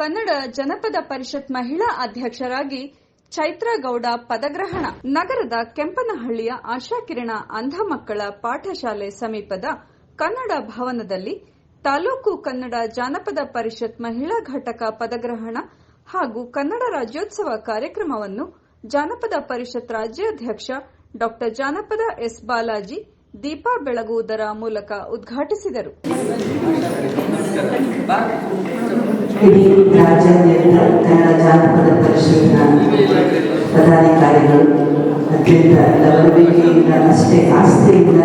ಕನ್ನಡ ಜನಪದ ಪರಿಷತ್ ಮಹಿಳಾ ಅಧ್ಯಕ್ಷರಾಗಿ ಚೈತ್ರಗೌಡ ಪದಗ್ರಹಣ. ನಗರದ ಕೆಂಪನಹಳ್ಳಿಯ ಆಶಾಕಿರಣ ಅಂಧ ಮಕ್ಕಳ ಪಾಠಶಾಲೆ ಸಮೀಪದ ಕನ್ನಡ ಭವನದಲ್ಲಿ ತಾಲೂಕು ಕನ್ನಡ ಜಾನಪದ ಪರಿಷತ್ ಮಹಿಳಾ ಘಟಕ ಪದಗ್ರಹಣ ಹಾಗೂ ಕನ್ನಡ ರಾಜ್ಯೋತ್ಸವ ಕಾರ್ಯಕ್ರಮವನ್ನು ಜಾನಪದ ಪರಿಷತ್ ರಾಜ್ಯಾಧ್ಯಕ್ಷ ಡಾ ಜಾನಪದ ಎಸ್ ಬಾಲಾಜಿ ದೀಪ ಬೆಳಗುವುದರ ಮೂಲಕ ಉದ್ಘಾಟಿಸಿದರು. ಇಡೀ ರಾಜ್ಯಾದ್ಯಂತ ಕನ್ನಡ ಜಾನಪದ ಪರಿಷತ್ನ ಪದಾಧಿಕಾರಿಗಳು, ಅತ್ಯಂತ ಲವಲವಿಕೆಯಿಂದ ಅಷ್ಟೇ ಆಸ್ತಿಯಿಂದ,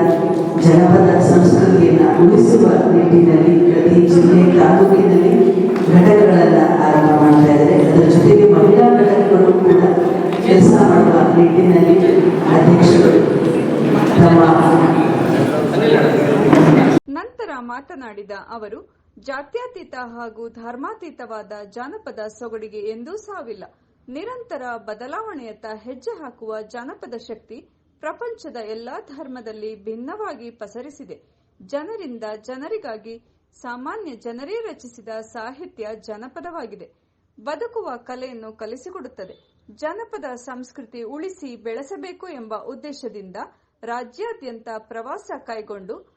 ಜನಪದ ಸಂಸ್ಕೃತಿಯನ್ನು ಉಳಿಸುವ ನಿಟ್ಟಿನಲ್ಲಿ ಪ್ರತಿ ಜಿಲ್ಲೆ, ತಾಲೂಕಿನಲ್ಲಿ ಘಟಕಗಳನ್ನು ಆರಂಭ ಮಾಡ್ತಾ ಇದ್ದಾರೆ. ಅದರ ಜೊತೆಗೆ ಮಹಿಳಾ ಘಟಕಗಳು ಕೂಡ ಕೆಲಸ ಮಾಡುವ ನಿಟ್ಟಿನಲ್ಲಿ ಅಧ್ಯಕ್ಷರು ತಮ್ಮ ನಂತರ ಮಾತನಾಡಿದ ಅವರು ಜಾತ್ಯತೀತ ಹಾಗೂ ಧರ್ಮಾತೀತವಾದ ಜಾನಪದ ಸೊಗಡಿಗೆ ಎಂದೂ ಸಾವಿಲ್ಲ. ನಿರಂತರ ಬದಲಾವಣೆಯತ್ತ ಹೆಜ್ಜೆ ಹಾಕುವ ಜಾನಪದ ಶಕ್ತಿ ಪ್ರಪಂಚದ ಎಲ್ಲಾ ಧರ್ಮದಲ್ಲಿ ಭಿನ್ನವಾಗಿ ಪಸರಿಸಿದೆ. ಜನರಿಂದ ಜನರಿಗಾಗಿ ಸಾಮಾನ್ಯ ಜನರೇ ರಚಿಸಿದ ಸಾಹಿತ್ಯ ಜನಪದವಾಗಿದೆ. ಬದುಕುವ ಕಲೆಯನ್ನು ಕಲಿಸಿಕೊಡುತ್ತದೆ. ಜನಪದ ಸಂಸ್ಕೃತಿ ಉಳಿಸಿ ಬೆಳೆಸಬೇಕು ಎಂಬ ಉದ್ದೇಶದಿಂದ ರಾಜ್ಯಾದ್ಯಂತ ಪ್ರವಾಸ ಕೈಗೊಂಡು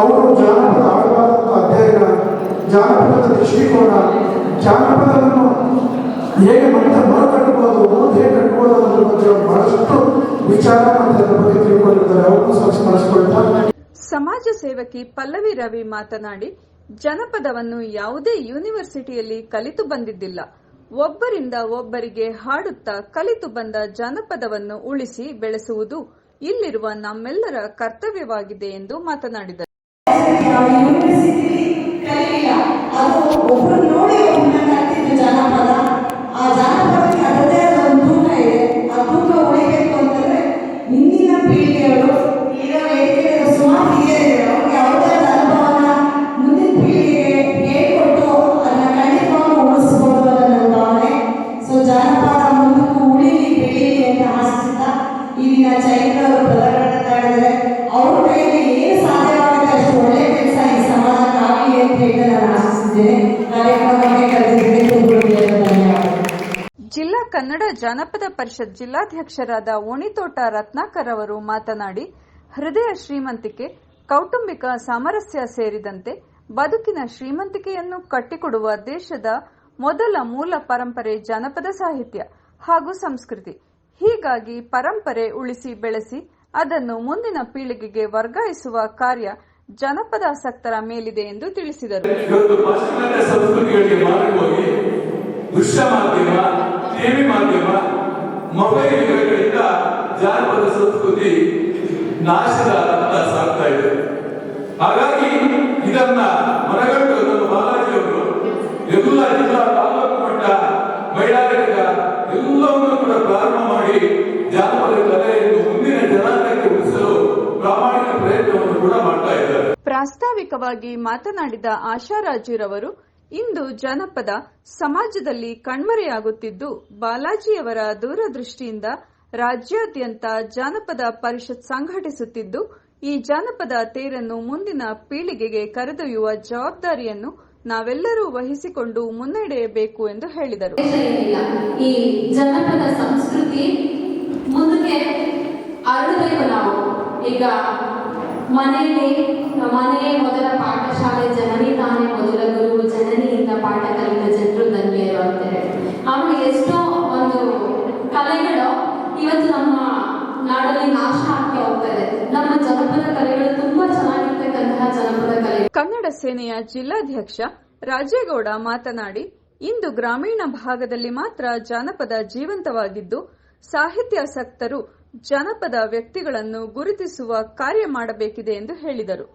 ಅವರು ಜಾನಪದ ಆಳವಾದಂಥ ಅಧ್ಯಯನ, ಜಾನಪದದ ದೃಷ್ಟಿಕೋನ, ಜಾನಪದವನ್ನು ಹೇಗೆ ಮತ್ತೆ ಮರುಕಟ್ಟಬಹುದು ಓದು ಹೇಗೆ ಕಟ್ಬೋದು ಅನ್ನೋದ್ರ ಬಗ್ಗೆ ಬಹಳಷ್ಟು ವಿಚಾರ ಮತ್ತು ಅದರ ಬಗ್ಗೆ ತಿಳ್ಕೊಂಡಿರ್ತಾರೆ. ಅವರು ಸ್ವಚ್ಛ ಮಾಡಿಸ್ಕೊಳ್ತಾರೆ ಸಮಾಜ ಸೇವಕಿ ಪಲ್ಲವಿ ರವಿ ಮಾತನಾಡಿ, ಜನಪದವನ್ನು ಯಾವುದೇ ಯೂನಿವರ್ಸಿಟಿಯಲ್ಲಿ ಕಲಿತು ಬಂದಿದ್ದಿಲ್ಲ. ಒಬ್ಬರಿಂದ ಒಬ್ಬರಿಗೆ ಹಾಡುತ್ತಾ ಕಲಿತು ಬಂದ ಜನಪದವನ್ನು ಉಳಿಸಿ ಬೆಳೆಸುವುದು ಇಲ್ಲಿರುವ ನಮ್ಮೆಲ್ಲರ ಕರ್ತವ್ಯವಾಗಿದೆ ಎಂದು ಮಾತನಾಡಿದರು. ಯೂನಿವರ್ಸಿಟಿಲಿ ಕಲಿಯಿಲ್ಲ ಅದು ಒಬ್ರು ನೋಡಿ ಕನ್ನಡ ಜಾನಪದ ಪರಿಷತ್ ಜಿಲ್ಲಾಧ್ಯಕ್ಷರಾದ ಓಣಿತೋಟ ರತ್ನಾಕರ್ ಅವರು ಮಾತನಾಡಿ, ಹೃದಯ ಶ್ರೀಮಂತಿಕೆ, ಕೌಟುಂಬಿಕ ಸಾಮರಸ್ಯ ಸೇರಿದಂತೆ ಬದುಕಿನ ಶ್ರೀಮಂತಿಕೆಯನ್ನು ಕಟ್ಟಿಕೊಡುವ ದೇಶದ ಮೊದಲ ಮೂಲ ಪರಂಪರೆ ಜಾನಪದ ಸಾಹಿತ್ಯ ಹಾಗೂ ಸಂಸ್ಕೃತಿ. ಹೀಗಾಗಿ ಪರಂಪರೆ ಉಳಿಸಿ ಬೆಳೆಸಿ, ಅದನ್ನು ಮುಂದಿನ ಪೀಳಿಗೆಗೆ ವರ್ಗಾಯಿಸುವ ಕಾರ್ಯ ಜನಪದಾಸಕ್ತರ ಮೇಲಿದೆ ಎಂದು ತಿಳಿಸಿದರು. ದೃಶ್ಯ ಮಾಧ್ಯಮ, ಟಿವಿ ಮಾಧ್ಯಮ ಮೊಬೈಲ್ಗಳಿಂದ ಜಾನಪದ ಸಂಸ್ಕೃತಿ ನಾಶದ ಹತ್ತ ಸಾಗ್ತಾ ಇದೆ. ಹಾಗಾಗಿ ಇದನ್ನ ಮನಗಂಡು ನಮ್ಮ ಬಾಲಾಜಿ ಅವರು ಎಲ್ಲ ಜಿಲ್ಲಾ ತಾಲೂಕು ಮಟ್ಟ ಮಹಿಳಾ ಘಟಕ ಎಲ್ಲವನ್ನೂ ಕೂಡ ಪ್ರಾರಂಭ ಮಾಡಿ ಜಾನಪದ ಕಲೆಯನ್ನು ಮುಂದಿನ ಜನಾಂಗಕ್ಕೆ ಉಳಿಸಲು ಪ್ರಾಮಾಣಿಕ ಪ್ರಯತ್ನವನ್ನು ಕೂಡ ಮಾಡ್ತಾ ಇದ್ದಾರೆ. ಪ್ರಾಸ್ತಾವಿಕವಾಗಿ ಮಾತನಾಡಿದ ಆಶಾರಾಜುರವರು ಇಂದು ಜನಪದ ಸಮಾಜದಲ್ಲಿ ಕಣ್ಮರೆಯಾಗುತ್ತಿದ್ದು, ಬಾಲಾಜಿಯವರ ದೂರದೃಷ್ಟಿಯಿಂದ ರಾಜ್ಯಾದ್ಯಂತ ಜಾನಪದ ಪರಿಷತ್ ಸಂಘಟಿಸುತ್ತಿದ್ದು, ಈ ಜಾನಪದ ತೇರನ್ನು ಮುಂದಿನ ಪೀಳಿಗೆಗೆ ಕರೆದೊಯ್ಯುವ ಜವಾಬ್ದಾರಿಯನ್ನು ನಾವೆಲ್ಲರೂ ವಹಿಸಿಕೊಂಡು ಮುನ್ನಡೆಯಬೇಕು ಎಂದು ಹೇಳಿದರು. ಈ ಜನಪದ ಸಂಸ್ಕೃತಿ ಮುಂದಕ್ಕೆ ನಾವು. ಈಗ ಮನೆಯಲ್ಲಿ, ಮನೆಯೇ ಮೊದಲ ಪಾಠಶಾಲೆ, ಜನನಿ ತಾನೇ ಮೊದಲ ಗುರು, ಜನನಿಯಿಂದ ಪಾಠ ಕಲಿತ ಜನರು ಧನ್ಯರು ಅಂತಾರೆ ಆಮೇಲೆ ಎಷ್ಟೋ ಒಂದು ಕಲೆಗಳು ಇವತ್ತು ನಮ್ಮ ನಾಡಲ್ಲಿ ನಾಶ ಆಗ್ತಾ ಹೋಗ್ತಾರೆ ನಮ್ಮ ಜನಪದ ಕಲೆಗಳು ತುಂಬಾ ಚೆನ್ನಾಗಿರ್ತಕ್ಕಂತಹ ಜನಪದ ಕಲೆ. ಕನ್ನಡ ಸೇನೆಯ ಜಿಲ್ಲಾಧ್ಯಕ್ಷ ರಾಜೇಗೌಡ ಮಾತನಾಡಿ, ಇಂದು ಗ್ರಾಮೀಣ ಭಾಗದಲ್ಲಿ ಮಾತ್ರ ಜಾನಪದ ಜೀವಂತವಾಗಿದ್ದು, ಸಾಹಿತ್ಯಾಸಕ್ತರು ಜನಪದ ವ್ಯಕ್ತಿಗಳನ್ನು ಗುರುತಿಸುವ ಕಾರ್ಯ ಮಾಡಬೇಕಿದೆ ಎಂದು ಹೇಳಿದರು.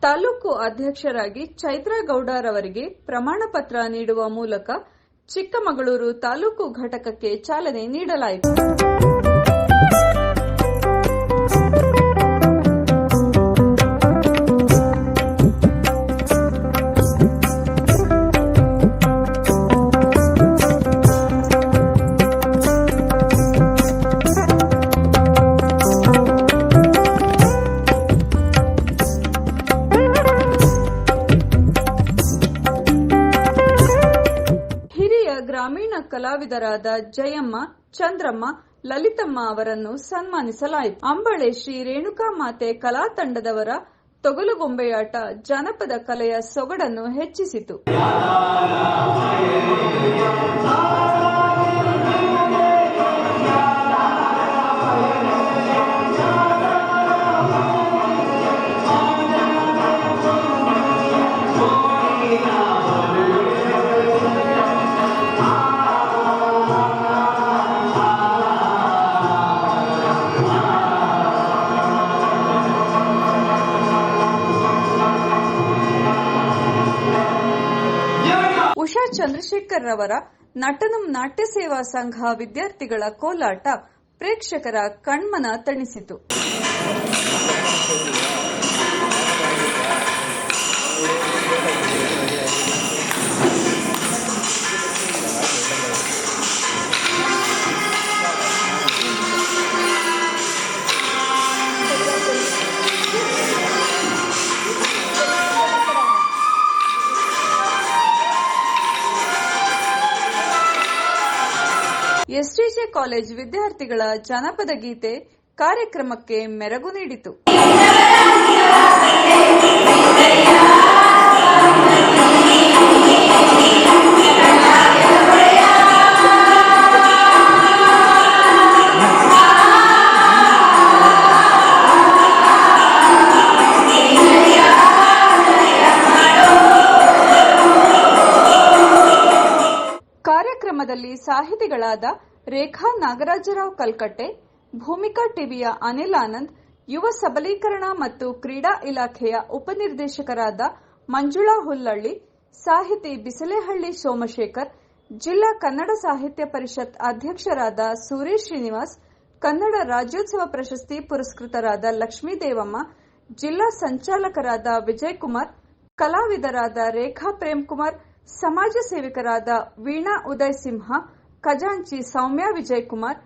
ತಾಲೂಕು ಅಧ್ಯಕ್ಷರಾಗಿ ಚೈತ್ರ ಗೌಡರವರಿಗೆ ಪ್ರಮಾಣ ಪತ್ರ ನೀಡುವ ಮೂಲಕ ಚಿಕ್ಕಮಗಳೂರು ತಾಲೂಕು ಘಟಕಕ್ಕೆ ಚಾಲನೆ ನೀಡಲಾಯಿತು. ಕಲಾವಿದರಾದ ಜಯಮ್ಮ, ಚಂದ್ರಮ್ಮ, ಲಲಿತಮ್ಮ ಅವರನ್ನು ಸನ್ಮಾನಿಸಲಾಯಿತು. ಅಂಬಳೆ ಶ್ರೀ ರೇಣುಕಾ ಮಾತೆ ಕಲಾ ತಂಡದವರ ತೊಗಲುಗೊಂಬೆಯಾಟ ಜಾನಪದ ಕಲೆಯ ಸೊಗಡನ್ನು ಹೆಚ್ಚಿಸಿತು. ಉಷಾ ಚಂದ್ರಶೇಖರ್ ರವರ ನಟನಂ ನಾಟ್ಯ ಸೇವಾ ಸಂಘ ವಿದ್ಯಾರ್ಥಿಗಳ ಕೋಲಾಟ ಪ್ರೇಕ್ಷಕರ ಕಣ್ಮನ ತಣಿಸಿತು. ಎಸ್ಟಿಜೆ ಕಾಲೇಜ್ ವಿದ್ಯಾರ್ಥಿಗಳ ಜನಪದ ಗೀತೆ ಕಾರ್ಯಕ್ರಮಕ್ಕೆ ಮೆರಗು ನೀಡಿತು. ಸಾಹಿತಿಗಳಾದ ರೇಖಾ ನಾಗರಾಜರಾವ್ ಕಲ್ಕಟ್ಟೆ, ಭೂಮಿಕಾ ಟಿವಿಯ ಅನಿಲ್ ಆನಂದ್, ಯುವ ಸಬಲೀಕರಣ ಮತ್ತು ಕ್ರೀಡಾ ಇಲಾಖೆಯ ಉಪನಿರ್ದೇಶಕರಾದ ಮಂಜುಳಾ ಹುಲ್ಲಳ್ಳಿ, ಸಾಹಿತಿ ಬಿಸಲೇಹಳ್ಳಿ ಸೋಮಶೇಖರ್, ಜಿಲ್ಲಾ ಕನ್ನಡ ಸಾಹಿತ್ಯ ಪರಿಷತ್ ಅಧ್ಯಕ್ಷರಾದ ಸುರೇಶ್ ಶ್ರೀನಿವಾಸ್, ಕನ್ನಡ ರಾಜ್ಯೋತ್ಸವ ಪ್ರಶಸ್ತಿ ಪುರಸ್ಕೃತರಾದ ಲಕ್ಷ್ಮೀದೇವಮ್ಮ, ಜಿಲ್ಲಾ ಸಂಚಾಲಕರಾದ ವಿಜಯ್ ಕುಮಾರ್ ಕಲಾವಿದರಾದ ರೇಖಾ ಪ್ರೇಮ್ಕುಮಾರ್, ಸಮಾಜ ಸೇವಕರಾದ ವೀಣಾ ಉದಯ್ ಸಿಂಹ ಖಜಾಂಚಿ ಸೌಮ್ಯ ವಿಜಯಕುಮಾರ್,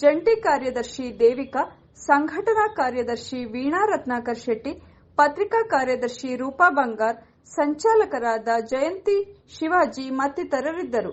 ಜಂಟಿ ಕಾರ್ಯದರ್ಶಿ ದೇವಿಕಾ, ಸಂಘಟನಾ ಕಾರ್ಯದರ್ಶಿ ವೀಣಾ ರತ್ನಾಕರ್ ಶೆಟ್ಟಿ, ಪತ್ರಿಕಾ ಕಾರ್ಯದರ್ಶಿ ರೂಪಾ ಬಂಗಾರ್, ಸಂಚಾಲಕರಾದ ಜಯಂತಿ ಶಿವಾಜಿ ಮತ್ತಿತರರಿದ್ದರು.